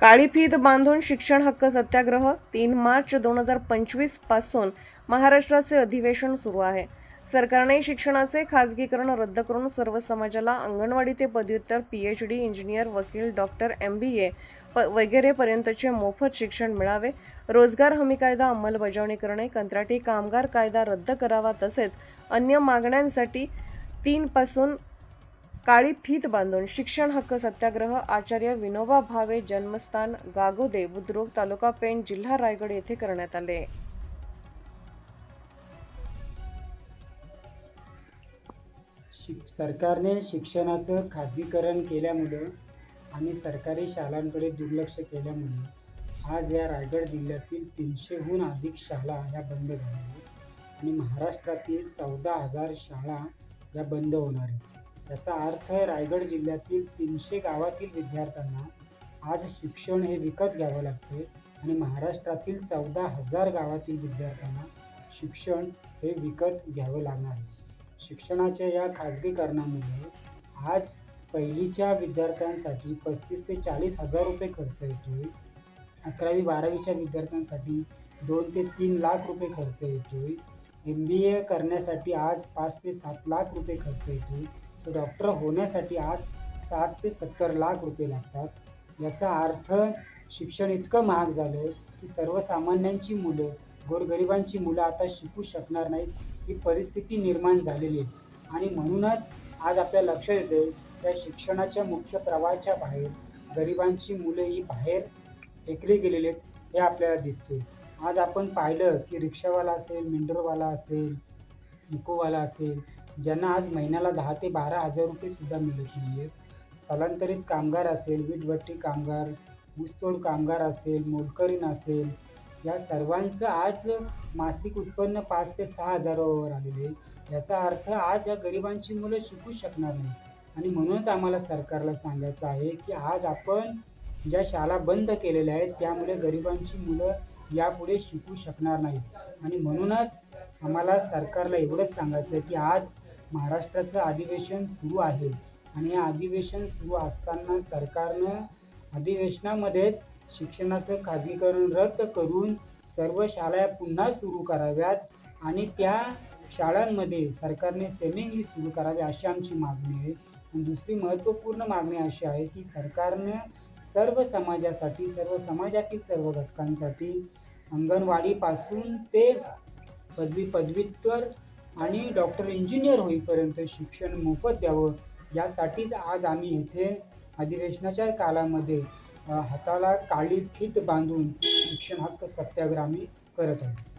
काळी फीत बांधून शिक्षण हक्क सत्याग्रह तीन मार्च दोन हजार पंचवीसपासून महाराष्ट्राचे अधिवेशन सुरू आहे. सरकारने शिक्षणाचे खाजगीकरण रद्द करून सर्व समाजाला अंगणवाडी ते पदव्युत्तर पी एच डी इंजिनियर वकील डॉक्टर एम बी ए प वगैरेपर्यंतचे मोफत शिक्षण मिळावे. रोजगार हमी कायदा अंमलबजावणी करणे कंत्राटी कामगार कायदा रद्द करावा तसेच अन्य मागण्यांसाठी तीनपासून काळी फीत बांधून शिक्षण हक्क सत्याग्रह आचार्य विनोबा भावे जन्मस्थान गागोदे बुद्रुक तालुका पेण जिल्हा रायगड येथे करण्यात आले. शिक सरकारने शिक्षणाचं खाजगीकरण केल्यामुळं आणि सरकारी शाळांकडे दुर्लक्ष केल्यामुळे आज या रायगड जिल्ह्यातील तीनशेहून अधिक शाळा ह्या बंद झाल्या आहेत आणि महाराष्ट्रातील चौदा हजार शाळा या बंद होणार आहेत. याचा अर्थ रायगड जिल्ह्यातील तीनशे गावातील विद्यार्थ्यांना आज शिक्षण हे विकत घ्यावं लागते आणि महाराष्ट्रातील चौदा हजार गावातील विद्यार्थ्यांना शिक्षण हे विकत घ्यावं लागणार आहे. शिक्षणाच्या या खाजगीकरणामुळे आज पहिलीच्या विद्यार्थ्यांसाठी पस्तीस ते चाळीस हजार रुपये खर्च येतो अकरावी बारावीच्या विद्यार्थ्यांसाठी दोन ते तीन लाख रुपये खर्च येतो एम बी ए करण्यासाठी आज पाच ते सात लाख रुपये खर्च येतो डॉक्टर होण्यासाठी आज साठ ते सत्तर लाख रुपये लागतात. याचा अर्थ शिक्षण इतकं महाग झालं आहे की सर्वसामान्यांची मुलं गोरगरिबांची मुलं आता शिकू शकणार नाहीत. ही परिस्थिती निर्माण झालेली आहे. आणि म्हणूनच आज आपल्या लक्षात येते त्या शिक्षणाच्या मुख्य प्रवाहाच्या बाहेर गरिबांची मुलं ही बाहेर फेकली गेलेली आहेत हे आपल्याला दिसते आज आपण पाहिलं की रिक्षावाला असेल मिंडरवाला असेल इकोवाला असेल ज्यांना आज महिन्याला दहा ते बारा हजार रुपयेसुद्धा मिळत नाही आहेत स्थलांतरित कामगार असेल वीटभट्टी कामगार ऊसतोड कामगार असेल मोलकरीण असेल या सर्वांचं आज मासिक उत्पन्न पाच ते सहा हजारावर आलेले आहे. याचा अर्थ आज या गरिबांची मुलं शिकू शकणार नाही आणि म्हणूनच आम्हाला सरकारला सांगायचं आहे की आज आपण ज्या शाळा बंद केलेल्या आहेत त्यामुळे गरिबांची मुलं यापुढे शिकू शकणार नाहीत. आणि म्हणूनच आम्हाला सरकारला एवढंच सांगायचं आहे की आज महाराष्ट्राचं अधिवेशन सुरू आहे. आणि या अधिवेशन सुरू असताना सरकारनं अधिवेशनामध्येच शिक्षणाचं खाजगीकरण रद्द करून सर्व शाळा पुन्हा सुरू कराव्यात आणि त्या शाळांमध्ये सरकारने सेमी इंग्लिश सुरू करावी अशी आमची मागणी आहे. आणि दुसरी महत्त्वपूर्ण मागणी अशी आहे की सरकारनं सर्व समाजासाठी सर्व समाजातील सर्व घटकांसाठी अंगणवाडीपासून ते पदवी पदव्युत्तर आणि डॉक्टर इंजिनियर होईपर्यंत शिक्षण मोफत द्यावं यासाठीच आज आम्ही इथे अधिवेशनाच्या कालामध्ये हाताला काळी फीत बांधून शिक्षण हक्क सत्याग्रह आम्ही करत आहोत.